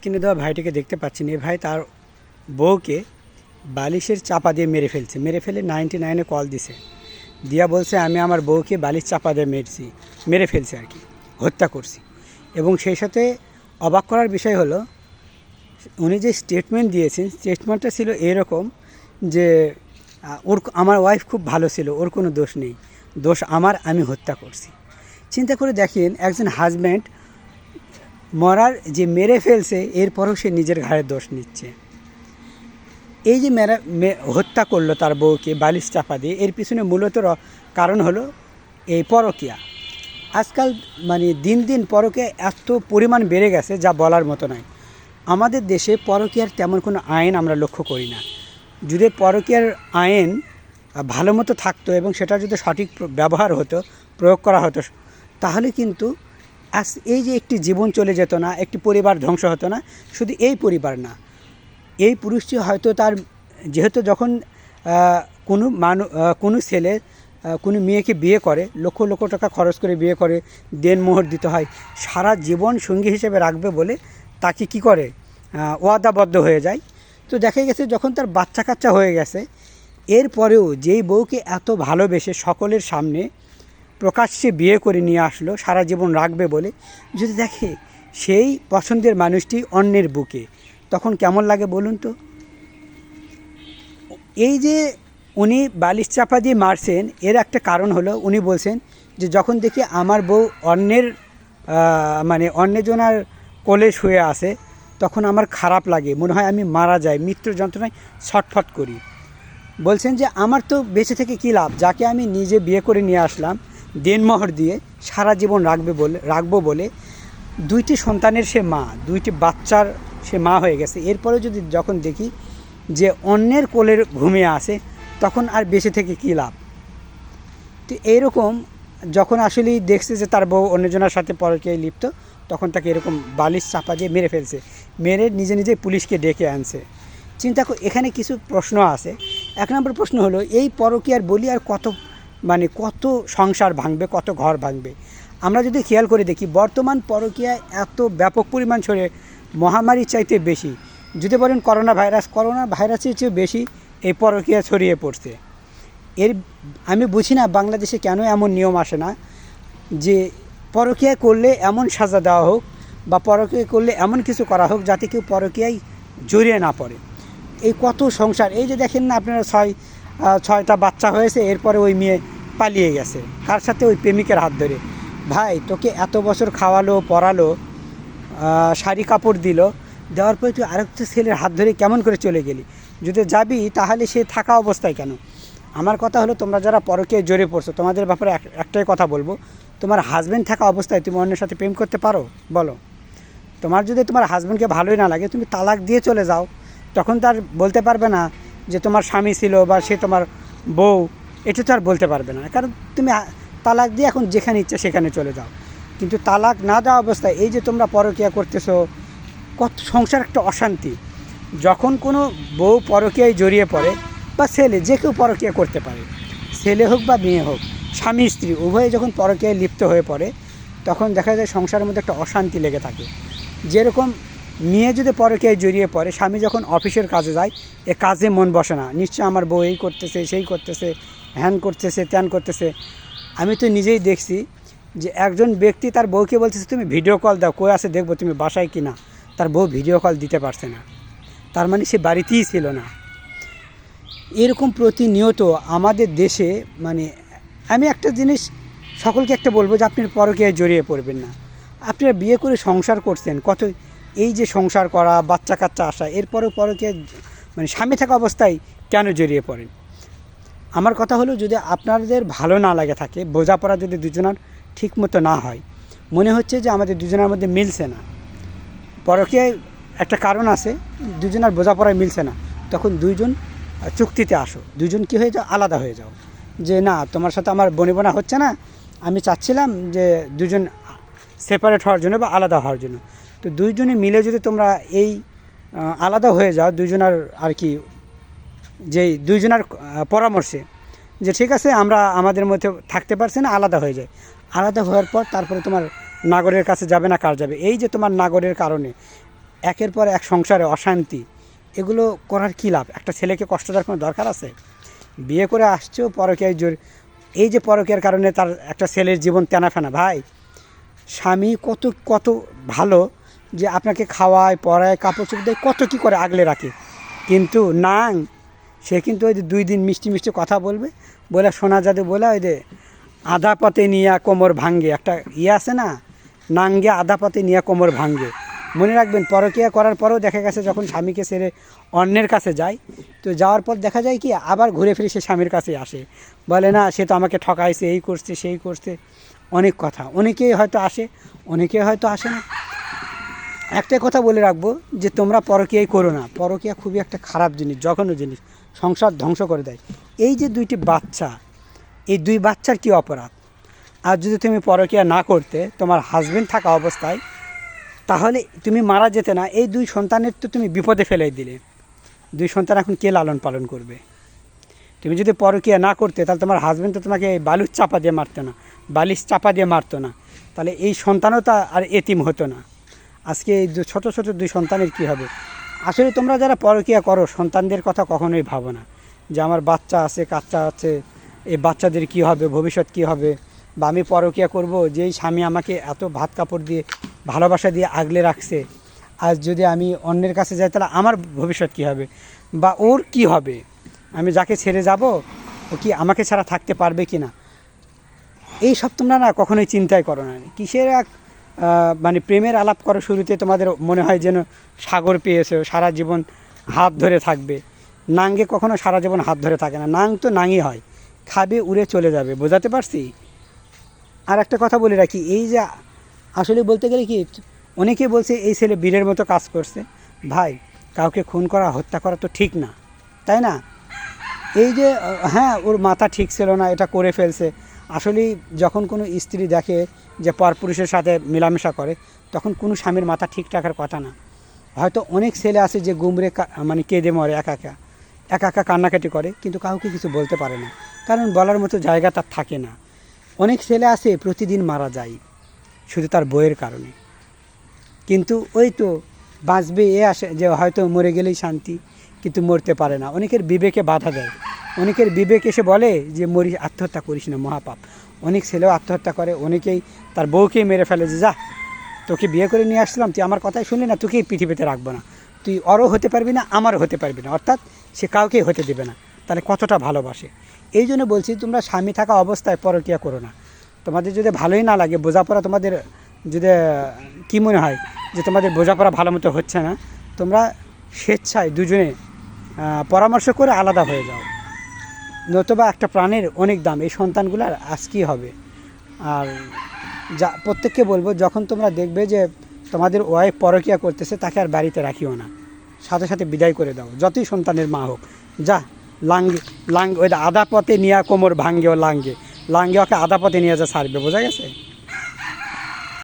স্ক্রিনে দেওয়া ভাইটিকে দেখতে পাচ্ছেন। এই ভাই তার বউকে বালিশের চাপা দিয়ে মেরে ফেলছে। মেরে ফেলে নাইনটি নাইনে কল দিছে। দিয়া বলছে, আমি আমার বউকে বালিশ চাপা দিয়ে মেরেছি, মেরে ফেলছে আর কি হত্যা করছি। এবং সেই সাথে অবাক করার বিষয় হলো, উনি যে স্টেটমেন্ট দিয়েছেন স্টেটমেন্টটা ছিল এরকম যে ওর আমার ওয়াইফ খুব ভালো ছিল, ওর কোনো দোষ নেই। দোষ আমার, আমি হত্যা করছি। চিন্তা করে দেখেন, একজন হাজব্যান্ড মরার যে মেরে ফেলছে, এরপরও সে নিজের ঘাড়ে দোষ নিচ্ছে। এই যে মেরা হত্যা করল তার বউকে বালিশ চাপা দিয়ে, এর পিছনে মূলত কারণ হলো এই পরকিয়া। আজকাল মানে দিন দিন পরকে এত পরিমাণ বেড়ে গেছে, যা বলার মতো নয়। আমাদের দেশে পরকিয়ার তেমন কোনো আইন আমরা লক্ষ্য করি না। যদি পরকীয়ার আইন ভালো মতো থাকতো এবং সেটা যদি সঠিক ব্যবহার হতো, প্রয়োগ করা হতো, তাহলে কিন্তু আজ এই যে একটি জীবন চলে যেত না, একটি পরিবার ধ্বংস হতো না, শুধু এই পরিবার না। এই পুরুষটি হয়তো তার, যেহেতু যখন কোনো মানু কোনো ছেলে কোনো মেয়েকে বিয়ে করে, লক্ষ লক্ষ টাকা খরচ করে বিয়ে করে দেনমোহর দিতে হয়, সারা জীবন সঙ্গী হিসেবে রাখবে বলে তাকে কি করে? ওয়াদাবদ্ধ হয়ে যায়। তো দেখা গেছে যখন তার বাচ্চা কাচ্চা হয়ে গেছে, এরপরেও যেই বউকে এত ভালোবেসে সকলের সামনে প্রকাশ্যে বিয়ে করে নিয়ে আসলো, সারা জীবন রাখবে বলে। যদি দেখে সেই পছন্দের মানুষটি অন্যের বুকে, তখন কেমন লাগে বলুন তো? এই যে উনি বালিশ চাপা দিয়ে মারছেন, এর একটা কারণ হলো উনি বলছেন যে যখন দেখি আমার বউ অন্যের মানে অন্যজনার কোলে শুয়ে আসে তখন আমার খারাপ লাগে। মনে হয় আমি মারা যাই মৃত্যুর যন্ত্রণায় ছটফট করি। বলছেন যে আমার তো বেঁচে থেকে কী লাভ? যাকে আমি নিজে বিয়ে করে নিয়ে আসলাম দেনমোহর দিয়ে সারা জীবন রাখবে বলে, রাখব বলে দুইটি সন্তানের সে মা, দুইটি বাচ্চার সে মা হয়ে গেছে। এরপরে যদি যখন দেখি যে অন্যের কোলের ঘুমিয়ে আসে তখন আর বেঁচে থেকে কী লাভ? তো এইরকম যখন আসলেই দেখছে যে তার বউ অন্যজনের সাথে পরকীয়ায় লিপ্ত, তখন তাকে এরকম বালিশ চাপা দিয়ে মেরে ফেলছে। মেরে নিজে নিজে পুলিশকে ডেকে আনছে। চিন্তা এখানে কিছু প্রশ্ন আছে। এক নম্বর প্রশ্ন হলো, এই পরকীয়ার বলি আর কত মানে কত সংসার ভাঙবে, কত ঘর ভাঙবে। আমরা যদি খেয়াল করে দেখি, বর্তমান পরকীয়ায় এত ব্যাপক পরিমাণ ছড়ে, মহামারীর চাইতে বেশি। যদি বলেন করোনা ভাইরাস, করোনা ভাইরাসের চেয়ে বেশি এই পরকীয়া ছড়িয়ে পড়ছে। এর, আমি বুঝি না বাংলাদেশে কেন এমন নিয়ম আসে না, যে পরকীয়া করলে এমন সাজা দেওয়া হোক বা পরকীয়া করলে এমন কিছু করা হোক যাতে কেউ পরকীয়ায় জড়িয়ে না পড়ে। এই কত সংসার, এই যে দেখেন না আপনারা ছয় ছয়টা বাচ্চা হয়েছে এরপরে ওই মেয়ে পালিয়ে গেছে। কার সাথে ওই প্রেমিকের হাত ধরে। ভাই তোকে এত বছর খাওয়ালো আহ, শাড়ি কাপড় দিল দেওয়ার পরে তুই আরেকটা ছেলের হাত ধরে কেমন করে চলে গেলি? যদি যাবি তাহলে সে থাকা অবস্থায় কেন? আমার কথা হলো তোমরা যারা পরকে জোরে পড়ছো তোমাদের ব্যাপারে এক- একটাই কথা বলব। তোমার হাজব্যান্ড থাকা অবস্থায় তুমি অন্যের সাথে প্রেম করতে পারো? বলো। তোমার যদি তোমার হাজব্যান্ডকে ভালোই না লাগে তুমি তালাক দিয়ে চলে যাও। তখন তার বলতে পারবে না যে তোমার স্বামী ছিল বা সে তোমার বউ, এটা তো আর বলতে পারবে না। কারণ তুমি তালাক দিয়ে এখন যেখানে ইচ্ছা সেখানে চলে যাও। কিন্তু তালাক না দেওয়া অবস্থায় এই যে তোমরা পরকিয়া করতেছো, কত সংসার একটা অশান্তি। যখন কোনো বউ পরকীয়ায় জড়িয়ে পড়ে বা ছেলে, যে কেউ পরকীয়া করতে পারে, ছেলে হোক বা মেয়ে হোক, স্বামী, স্ত্রী, উভয়ে যখন পরকীয়ায় লিপ্ত হয়ে পড়ে, তখন দেখা যায় সংসারের মধ্যে একটা অশান্তি লেগে থাকে। যেরকম মেয়ে যদি পরকীয়ায় জড়িয়ে পড়ে, স্বামী যখন অফিসের কাজে যায়, এ কাজে মন বসে না। নিশ্চয় আমার বউ এই করতেছে, সেই করতেছে, হ্যান করতেছে, ত্যান করতেছে। আমি তো নিজেই দেখছি যে একজন ব্যক্তি তার বউকে বলতেছে, তুমি ভিডিও কল দাও, কই আছে দেখব তুমি বাসায় কি না তার বউ ভিডিও কল দিতে পারছে না। তার মানে সে বাড়িতেই ছিল না। এরকম প্রতিনিয়ত আমাদের দেশে মানে আমি একটা জিনিস সকলকে একটা বলব যে আপনি পরকীয়ায় জড়িয়ে পড়বেন না। আপনারা বিয়ে করে সংসার করছেন, কত এই যে সংসার করা বাচ্চা কাচ্চা আসা, এরপরেও পরকীয়ায় মানে স্বামী থাকা অবস্থায় কেন জড়িয়ে পড়েন? আমার কথা হলো যদি আপনাদের ভালো না লাগে থাকে, বোঝাপড়া যদি দুজনার ঠিক মতো না হয়, মনে হচ্ছে যে আমাদের দুজনের মধ্যে মিলছে না। পরকীয়ায় একটা কারণ আছে, দুজনের বোঝাপড়ায় মিলছে না, তখন দুইজন চুক্তিতে আসো দুজন কি হয়ে যাও, আলাদা হয়ে যাও। যে না, তোমার সাথে আমার বনিবনা হচ্ছে না, আমি চাচ্ছিলাম যে দুজন সেপারেট হওয়ার জন্য বা আলাদা হওয়ার জন্য। তো দুইজনে মিলে যদি তোমরা এই আলাদা হয়ে যাও দুজনের আর কি যেই দুইজনের পরামর্শে, যে ঠিক আছে, আমরা আমাদের মধ্যে থাকতে পারছি না, আলাদা হয়ে যায়। আলাদা হওয়ার পর তারপরে তোমার নাগরের কাছে যাবে না, কার যাবে? এই যে তোমার নাগরের কারণে একের পর এক সংসারে অশান্তি, এগুলো করার কী লাভ? একটা ছেলেকে কষ্ট দেওয়ার কোনো দরকার আছে? বিয়ে করে আসছেও পরকীয়ায় জোর, এই যে পরকীয়ার কারণে তার একটা ছেলের জীবন তেনা ফেনা ভাই, স্বামী কত কত ভালো যে আপনাকে খাওয়ায় পড়ায় কাপড় চোপড় দেয়, কত কী করে আগলে রাখে। কিন্তু নাং, সে কিন্তু ওই যে দুই দিন মিষ্টি মিষ্টি কথা বলবে, বলে সোনা জাদু বলে ওই যে আধা পথে নিয়ে কোমর ভাঙ্গে, একটা ইয়ে আছে না, নাঙ্গে আধা পথে নিয়ে কোমর ভাঙ্গে। মনে রাখবেন, পরকিয়া করার পরেও দেখা গেছে যখন স্বামীকে সেরে অন্যের কাছে যায়, তো যাওয়ার পর দেখা যায় কি, আবার ঘুরে ফিরে সে স্বামীর কাছে আসে। বলে না, সে তো আমাকে ঠকাইছে, এই করছে, সেই করছে, অনেক কথা। অনেকেই হয়তো আসে অনেকে হয়তো আসে না। একটা কথা বলে রাখব যে তোমরা পরকীয়াই করো না। পরকীয়া খুবই একটা খারাপ জিনিস, জঘন্য জিনিস। সংসার ধ্বংস করে দেয়। এই যে দুইটি বাচ্চা, এই দুই বাচ্চার কি অপরাধ? আর যদি তুমি পরকীয়া না করতে, তোমার হাজবেন্ড থাকা অবস্থায়, তাহলে তুমি মারা যেতে না। এই দুই সন্তানের তো তুমি বিপদে ফেলে দিলে। দুই সন্তান এখন কে লালন পালন করবে? তুমি যদি পরকীয়া না করতে, তাহলে তোমার হাজবেন্ড তো তোমাকে বালুর চাপা দিয়ে মারতো না, বালিশ চাপা দিয়ে মারতো না। তাহলে এই সন্তানও তো আর এতিম হতো না। আজকে এই ছোট ছোট দুই সন্তানের কি হবে? আসলে তোমরা যারা পরকীয়া করো, সন্তানদের কথা কখনোই ভাবো না। যে আমার বাচ্চা আছে, কাচ্চা আছে, এই বাচ্চাদের কি হবে, ভবিষ্যৎ কি হবে? বা আমি পরকীয়া করব, যেই স্বামী আমাকে এত ভাত কাপড় দিয়ে, ভালোবাসা দিয়ে আগলে রাখছে, আজ যদি আমি অন্যের কাছে যাই, তাহলে আমার ভবিষ্যৎ কি হবে? বা ওর কি হবে? আমি যাকে ছেড়ে যাব, ও কি আমাকে ছাড়া থাকতে পারবে কি না এই সব তোমরা না কখনোই চিন্তাই করো না। কিসের এক মানে প্রেমের আলাপ করো শুরুতে তোমাদের মনে হয় যেন সাগর পেয়েছে, সারা জীবন হাত ধরে থাকবে। নাঙ্গে কখনো সারা জীবন হাত ধরে থাকে না। নাং তো নাঙই হয়। খাবে, উড়ে চলে যাবে। বোঝাতে পারছি? আর একটা কথা বলে রাখি, এই যে আসলে বলতে গেলে কি অনেকেই বলছে, এই ছেলে বীরের মতো কাজ করছে। ভাই, কাউকে খুন করা, হত্যা করা তো ঠিক না। তাই না? এই যে হ্যাঁ ওর মাথা ঠিক ছিল না, এটা করে ফেলছে। আসলেই যখন কোনো স্ত্রী দেখে যে পরপুরুষের সাথে মেলামেশা করে, তখন কোনো স্বামীর মাথা ঠিক রাখার কথা না। হয়তো অনেক ছেলে আছে যে গুমরে মানে কেঁদে মরে, একা একা একা একা কান্নাকাটি করে, কিন্তু কাউকে কিছু বলতে পারে না। কারণ বলার মতো জায়গা তার থাকে না। অনেক ছেলে আছে, প্রতিদিন মারা যায়, শুধু তার বইয়ের কারণে। কিন্তু ওই তো বাঁচবে, এ আসে যে হয়তো মরে গেলেই শান্তি। কিন্তু মরতে পারে না। অনেকের বিবেকে বাধা দেয়। অনেকের বিবেক এসে বলে যে মরি আত্মহত্যা করিস না, মহাপাপ। অনেক ছেলেও আত্মহত্যা করে, অনেকেই তার বউকেই মেরে ফেলে যে, যা, তোকে বিয়ে করে নিয়ে আসলাম তুই আমার কথাই শুনলি না, তোকেই পৃথিবীতে রাখব না। তুই অরও হতে পারবি না, আমারও হতে পারবি না, অর্থাৎ সে কাউকেই হতে দেবে না। তাহলে কতটা ভালোবাসে? এই জন্য বলছি, তোমরা স্বামী থাকা অবস্থায় পরকিয়া করো না। তোমাদের যদি ভালোই না লাগে, বোঝাপড়া তোমাদের যদি, কী মনে হয় যে, তোমাদের বোঝাপড়া ভালো মতো হচ্ছে না, তোমরা স্বেচ্ছায় দুজনে পরামর্শ করে আলাদা হয়ে যাও। নতুবা একটা প্রাণের অনেক দাম, এই সন্তানগুলার আজকেই হবে? আর যা, প্রত্যেককে বলব, যখন তোমরা দেখবে যে তোমাদের ওয়াইফ পরকিয়া করতেছে, তাকে আর বাড়িতে রাখিও না। সাথে সাথে বিদায় করে দাও, যতই সন্তানের মা হোক। যা, লাঙ্গে, লাঙ্গ, ওই আদা পথে নিয়ে কোমর ভাঙ্গে ও লাঙ্গে লাঙ্গে ওকে আদা পথে নিয়ে যা সারবে, বোঝা গেছে?